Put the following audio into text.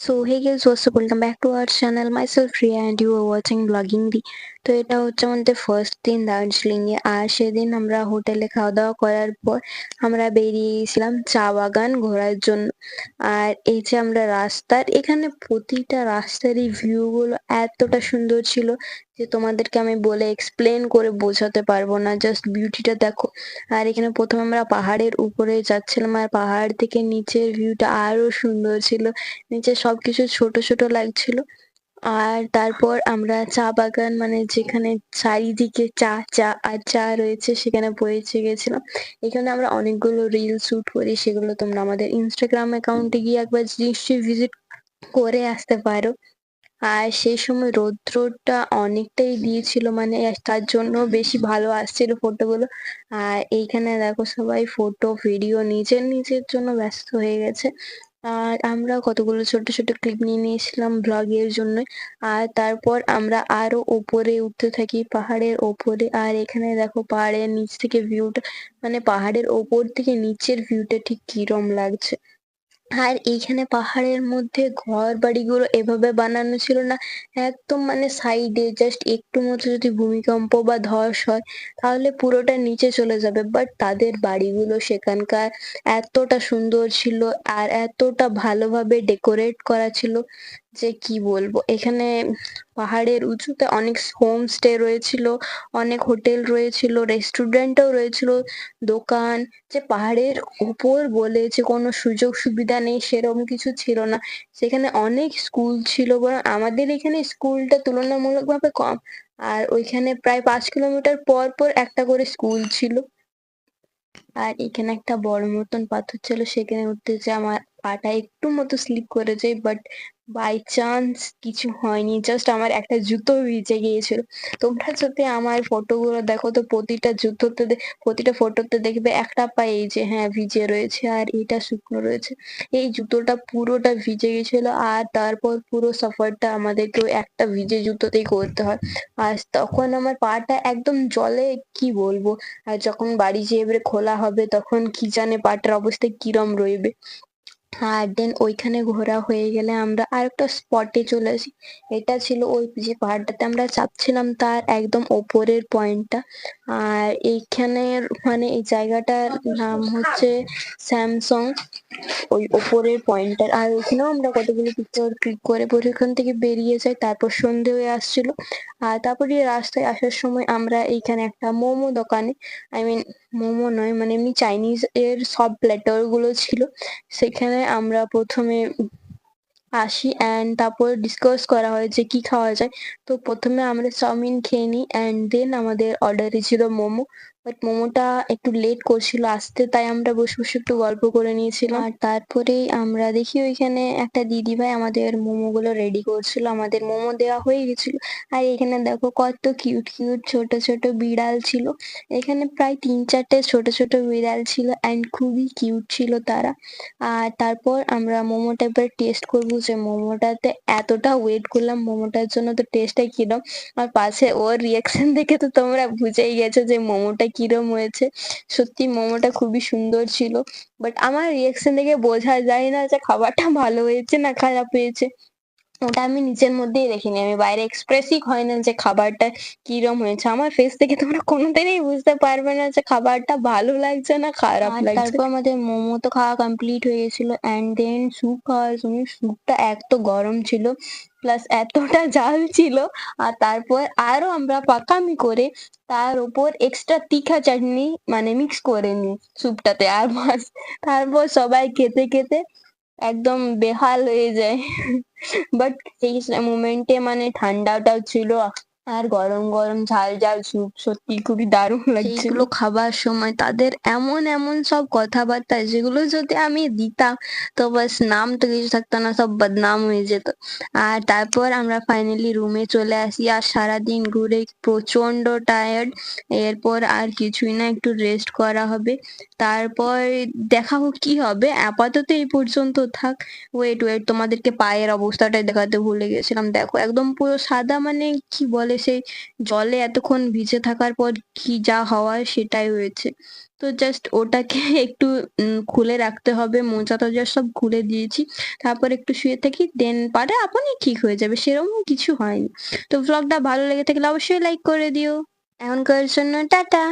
So hey guys what's up welcome back to our channel myself Riya and you are watching blogging দি তো এটা হচ্ছে আমাদের first দিন দার্জিলিংয়ে আর সেদিন আমরা হোটেলে খাওয়া দাওয়া করার পর আমরা বেরিয়ে গেছিলাম চা বাগান ঘোরার জন্য। আর এই যে আমরা রাস্তার, এখানে প্রতিটা রাস্তারই ভিউগুলো এতটা সুন্দর ছিল যে তোমাদেরকে আমি বলে এক্সপ্লেন করে বোঝাতে পারব না। জাস্ট বিউটিটা দেখো। আর এখানে প্রথমে আমরা পাহাড়ের উপরে যাচ্ছিলাম। আর পাহাড় থেকে নিচের ভিউটা আরও সুন্দর ছিল। নিচে সবকিছু ছোট ছোট লাগছিল। আর তারপর আমরা চা বাগান মানে যেখানে চারিদিকে চা চা, আর চা রয়েছে, সেখানে পৌঁছে গেছিলাম। এখানে আমরা অনেকগুলো রিল শুট করি, সেগুলো তোমরা আমাদের ইনস্টাগ্রাম অ্যাকাউন্টে গিয়ে একবার নিশ্চয়ই ভিজিট করে আসতে পারো। আর সেই সময় রৌদ্রটা অনেকটাই দিয়েছিল মানে তার জন্য বেশি ভালো আসছিল ফটোগুলো আর এইখানে দেখো সবাই ফটো ভিডিও নিজের নিজের জন্য ব্যস্ত হয়ে গেছে। আর আমরা কতগুলো ছোট ছোট ক্লিপ নিয়ে নিয়েছিলাম ব্লগের জন্য আর তারপর আমরা আরও ওপরে উঠতে থাকি পাহাড়ের ওপরে। আর এখানে দেখো পাহাড়ের নিচ থেকে ভিউটা মানে পাহাড়ের ওপর থেকে নিচের ভিউটা ঠিক কিরম লাগছে। আর এইখানে পাহাড়ের মধ্যে ঘর বাড়িগুলো এভাবে বানানো ছিল না। একদম মানে সাইডে জাস্ট একটু মতো যদি ভূমিকম্প বা ধস হয়, তাহলে পুরোটা নিচে চলে যাবে। বাট তাদের বাড়িগুলো সেখানকার এতটা সুন্দর ছিল আর এতটা ভালোভাবে ডেকোরেট করা ছিল যে কি বলব? এখানে পাহাড়ের উঁচুতে অনেক হোমস্টে রয়েছিল, অনেক হোটেল রয়েছিল রেস্টুরেন্টও রয়েছিল, দোকান। যে পাহাড়ের উপর বলে যে কোনো সুযোগ সুবিধা নেই সেরকম কিছু ছিল না। সেখানে অনেক স্কুল ছিল বরং আমাদের এখানে স্কুলটা তুলনামূলকভাবে কম। আর ওইখানে প্রায় পাঁচ কিলোমিটার পর পর একটা করে স্কুল ছিল। আর এখানে একটা বড় মতন পাথর ছিল, সেখানে উঠতে যে আমার পাটা একটু মতো স্লিপ করেছে বাট বাই চান্স কিছু হয়নি জাস্ট আমার একটা জুতো ভিজে গিয়েছিল। তোমরা যদি আমার ফটোগুলো দেখো, তো প্রতিটা জুতোতে প্রতিটা ফটোতে দেখবে একটা পা এই যে হ্যাঁ ভিজে রয়েছে আর এটা শুকনো রয়েছে। এই জুতোটা পুরোটা ভিজে গেছিল আর তারপর পুরো সফরটা আমাদেরকে একটা ভিজে জুতোতেই করতে হয়। আর তখন আমার পাটা একদম জলে, কি বলব? আর যখন বাড়ি যেয়ে এবারে খোলা হবে, তখন কি জানে পাটার অবস্থা কিরম রইবে। আর দেন ওইখানে ঘোরা হয়ে গেলে আমরা আরেকটা স্পটে চলে আসি। এটা ছিল ওই যে পাহাড়টাতে আমরা চাপছিলাম তার একদম ওপরের পয়েন্টটা আর এইখানের মানে এই জায়গাটার নাম হচ্ছে স্যামসং, ওই ওপরের পয়েন্টটার আর ওইখানেও আমরা কতগুলো পিকচার ক্লিক করে পরে ওখান থেকে বেরিয়ে যাই, তারপর সন্ধে হয়ে আসছিল। আর তারপরে রাস্তায় আসার সময় আমরা এইখানে একটা মোমো দোকানে আই মিন মোমো নয় মানে এমনি চাইনিজ এর সব প্ল্যাটারগুলো ছিল। সেখানে আমরা প্রথমে আসি অ্যান্ড তারপর ডিসকাস করা হয় যে কি খাওয়া যায়। তো প্রথমে আমরা চাউমিন খেয়ে নিই অ্যান্ড দেন আমাদের অর্ডারে ছিল মোমো। বাট মোমোটা একটু লেট করছিল, আসতে তাই আমরা বসে বসে একটু গল্প করে নিয়েছিলাম। আর তারপরেই আমরা দেখি ওইখানে একটা দিদি ভাই আমাদের মোমো গুলো রেডি করছিল, আমাদের মোমো দেওয়া হয়ে গেছিল। আর এখানে দেখো কত কিউট কিউট ছোট ছোট বিড়াল ছিল। এখানে প্রায় তিন চারটে ছোট ছোট বিড়াল ছিল অ্যান্ড খুবই কিউট ছিল তারা। আর তারপর আমরা মোমোটা এবার টেস্ট করব যে মোমোটাতে এতটা ওয়েট করলাম, মোমোটার জন্য তো টেস্টটা কিরম? আর পাশে ওর রিয়াকশন দেখে তো তোমরা বুঝেই গেছো যে মোমোটা কিরম হয়েছে। সত্যি মোমোটা খুবই সুন্দর ছিল। বাট আমার রিয়াকশন দেখে বোঝা যায় না যে খাবারটা ভালো হয়েছে না খারাপ হয়েছে। ওটা আমি নিজের মধ্যেই দেখিনি। আমি বাইরে এক্সপ্রেসই হয় না যে খাবারটা কিরম হয়েছে। আমার ফেস থেকে তোমরা কোনোদিনই বুঝতে পারবে না যে খাবারটা ভালো লাগছে না খারাপ লাগছে। তারপর আমাদের মোমো তো খাওয়া কমপ্লিট হয়ে গেছিল। অ্যান্ড দেন স্যুপ খাওয়ার সময় স্যুপটা এত গরম ছিল। প্লাস এতটা জাল ছিল, আর তারপর আরও আমরা পাকামি করে তার উপর এক্সট্রা তিখা চাটনি মানে মিক্স করে নিই স্যুপটাতে আর মাছ। তারপর সবাই খেতে খেতে একদম বেহাল হয়ে যায়। বাট সেই মোমেন্টে মানে ঠান্ডাটাও ছিল আর গরম গরম ঝাল ঝাল স্যুপ সত্যি খুবই দারুণ লাগছিল। সেইগুলো খাবার সময় তাদের এমন এমন সব কথাবার্তা যেগুলো যদি আমি দিতাম তো বাস নাম তো কিছু থাকতো না, সব বদনাম হয়ে যেত। আর তারপর আমরা ফাইনালি রুমে চলে আসি আর সারাদিন ঘুরে প্রচণ্ড টায়ার্ড এরপর আর কিছুই না, একটু রেস্ট করা হবে। তারপর দেখা হোক কি হবে, আপাতত এই পর্যন্ত থাক। ওয়েট ওয়েট তোমাদেরকে পায়ের অবস্থাটাই দেখাতে ভুলে গেছিলাম। দেখো, একদম পুরো সাদা মানে কি বলে সেই জলে এতক্ষণ ভিজে থাকার পর কি যা হওয়ার সেটাই হয়েছে। তো জাস্ট ওটাকে একটু খুলে রাখতে হবে। মোজা টোজা সব খুলে দিয়েছি। তারপর একটু শুয়ে থাকি দেন পারে আপনি ঠিক হয়ে যাবে। সেরকম কিছু হয়নি। তো ব্লগটা ভালো লেগে থাকলে অবশ্যই লাইক করে দিও। এখনকার জন্য টাটা!